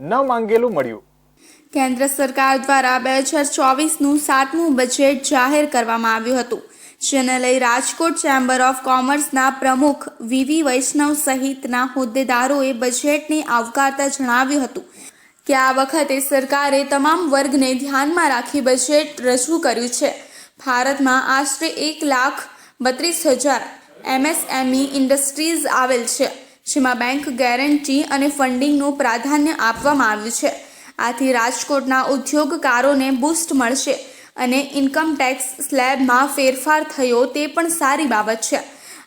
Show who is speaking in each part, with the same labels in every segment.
Speaker 1: ન માંગેલું મળ્યું.
Speaker 2: કેન્દ્ર સરકાર દ્વારા બે હજાર ચોવીસનું સાતમું બજેટ જાહેર કરવામાં આવ્યું હતું. જેને લઈ રાજકોટ ચેમ્બર ઓફ કોમર્સના પ્રમુખ વીવી વૈષ્ણવ સહિતના હોદ્દેદારોએ બજેટને આવકારતા જણાવ્યું હતું કે આ વખતે સરકારે તમામ વર્ગને ધ્યાનમાં રાખી બજેટ રજૂ કર્યું છે. ભારતમાં આશરે એક લાખ બત્રીસ હજાર એમએસએમઈ ઇન્ડસ્ટ્રીઝ આવેલ છે. જેમાં બેંક ગેરંટી અને ફંડિંગનું પ્રાધાન્ય આપવામાં આવ્યું છે. આથી રાજકોટના ઉદ્યોગકારોને બૂસ્ટ મળશે અને ઇન્કમ ટેક્સ સ્લેબમાં ફેરફાર થયો તે પણ સારી બાબત છે.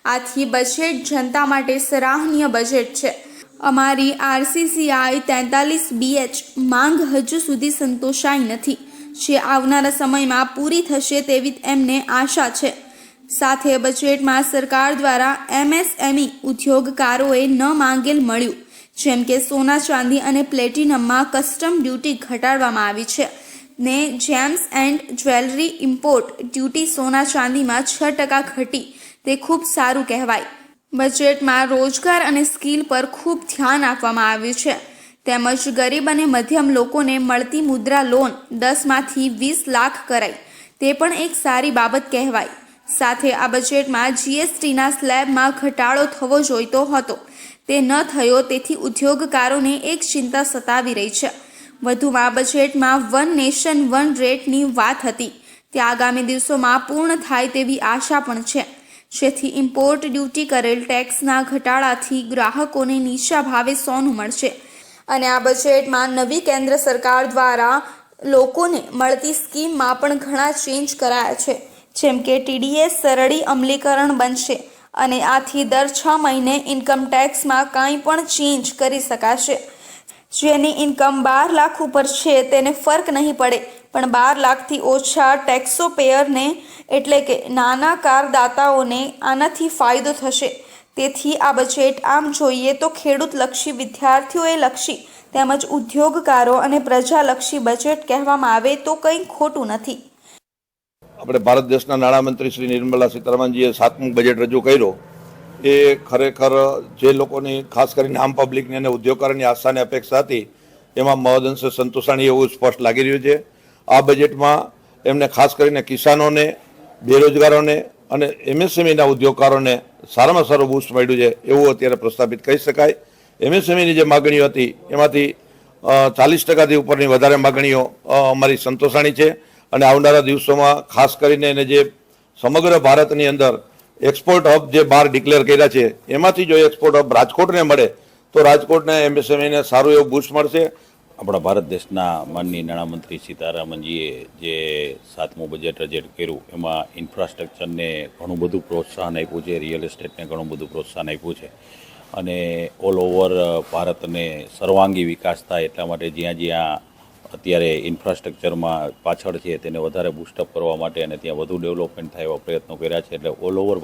Speaker 2: આથી બજેટ જનતા માટે સરાહનીય બજેટ છે. અમારી આરસીસીઆઈ તેતાલીસ બીએચ માંગ હજુ સુધી સંતોષાઈ નથી. જે આવનારા સમયમાં પૂરી થશે તેવી એમને આશા છે. સાથે બજેટમાં સરકાર દ્વારા એમએસએમઈ ઉદ્યોગકારોએ ન માંગેલ મળ્યું, જેમ કે સોના ચાંદી અને પ્લેટિનમમાં કસ્ટમ ડ્યુટી ઘટાડવામાં આવી છે. ને gems and jewellery import duty સોના ચાંદીમાં છ ટકા ઘટી, તે ખૂબ સારું કહેવાય. બજેટમાં રોજગાર અને સ્કિલ પર ખૂબ ધ્યાન આપવામાં આવ્યું છે. તેમજ ગરીબ અને મધ્યમ લોકોને મળતી મુદ્રા લોન દસમાંથી વીસ લાખ કરાઈ, તે પણ એક સારી બાબત કહેવાય. સાથે આ બજેટમાં જીએસટીના સ્લેબમાં ઘટાડો થવો જોઈતો હતો. તે ન થયો તેથી ઉદ્યોગકારોને એક ચિંતા સતાવી રહી છે. વધુમાં બજેટમાં વન નેશન વન રેટની વાત હતી. તે આગામી દિવસોમાં પૂર્ણ થાય તેવી આશા પણ છે. જેથી ઇમ્પોર્ટ ડ્યુટી કરેલ ટેક્સના ઘટાડાથી ગ્રાહકોને નીચા ભાવે સોનું મળશે. અને આ બજેટમાં નવી કેન્દ્ર સરકાર દ્વારા લોકોને મળતી સ્કીમમાં પણ ઘણા ચેન્જ કરાયા છે. જેમ કે ટીડીએસ સરળી અમલીકરણ બનશે અને આથી દર છ મહિને ઇન્કમ ટેક્સમાં કાંઈ પણ ચેન્જ કરી શકાશે. જેની ઇન્કમ બાર લાખ ઉપર છે તેને ફરક નહીં પડે, પણ બાર લાખથી ઓછા ટેક્સો પેયરને એટલે કે નાના કારદાતાઓને આનાથી ફાયદો થશે. તેથી આ બજેટ આમ જોઈએ તો ખેડૂતલક્ષી વિદ્યાર્થીઓએ લક્ષી તેમજ ઉદ્યોગકારો અને પ્રજાલક્ષી બજેટ કહેવામાં આવે તો કંઈ ખોટું નથી.
Speaker 3: આપણે ભારત દેશના નાણામંત્રી શ્રી નિર્મલા સીતારામનજીએ સાતમું બજેટ રજૂ કર્યો. એ ખરેખર જે લોકોની, ખાસ કરીને આમ પબ્લિકની અને ઉદ્યોગકારોની આશાની અપેક્ષા હતી, એમાં મહદઅંશે સંતોષાણી એવું સ્પષ્ટ લાગી રહ્યું છે. આ બજેટમાં એમને ખાસ કરીને કિસાનોને, બેરોજગારોને અને એમએસએમઈના ઉદ્યોગકારોને સારામાં સારું બૂસ્ટ મળ્યું છે એવું અત્યારે પ્રસ્થાપિત કહી શકાય. એમએસએમઈની જે માગણીઓ હતી, એમાંથી ચાલીસ ટકાથી ઉપરની વધારે માગણીઓ અમારી સંતોષાણી છે. અને આવનારા દિવસોમાં ખાસ કરીને એને જે સમગ્ર ભારતની અંદર એક્સપોર્ટ હબ જે બહાર ડિક્લેર કર્યા છે, એમાંથી જો એક્સપોર્ટ હબ રાજકોટને મળે, તો રાજકોટને એમએસએમઈને સારું એવું બૂસ્ટ મળશે.
Speaker 4: આપણા ભારત દેશના માનનીય નાણામંત્રી સીતારામનજીએ જે સાતમું બજેટ રજેટ કર્યું, એમાં ઇન્ફ્રાસ્ટ્રક્ચરને ઘણું બધું પ્રોત્સાહન આપ્યું છે રિયલ એસ્ટેટને ઘણું બધું પ્રોત્સાહન આપ્યું છે. અને ઓલ ઓવર ભારતને સર્વાંગી વિકાસ થાય એટલા માટે જ્યાં જ્યાં અત્યારે ઇન્ફ્રાસ્ટ્રક્ચરમાં પાછળ છે, તેને વધારે બુસ્ટઅપ કરવા માટે અને ત્યાં વધુ ડેવલપમેન્ટ થાય એવા પ્રયત્નો કર્યા છે. એટલે ઓલ ઓવર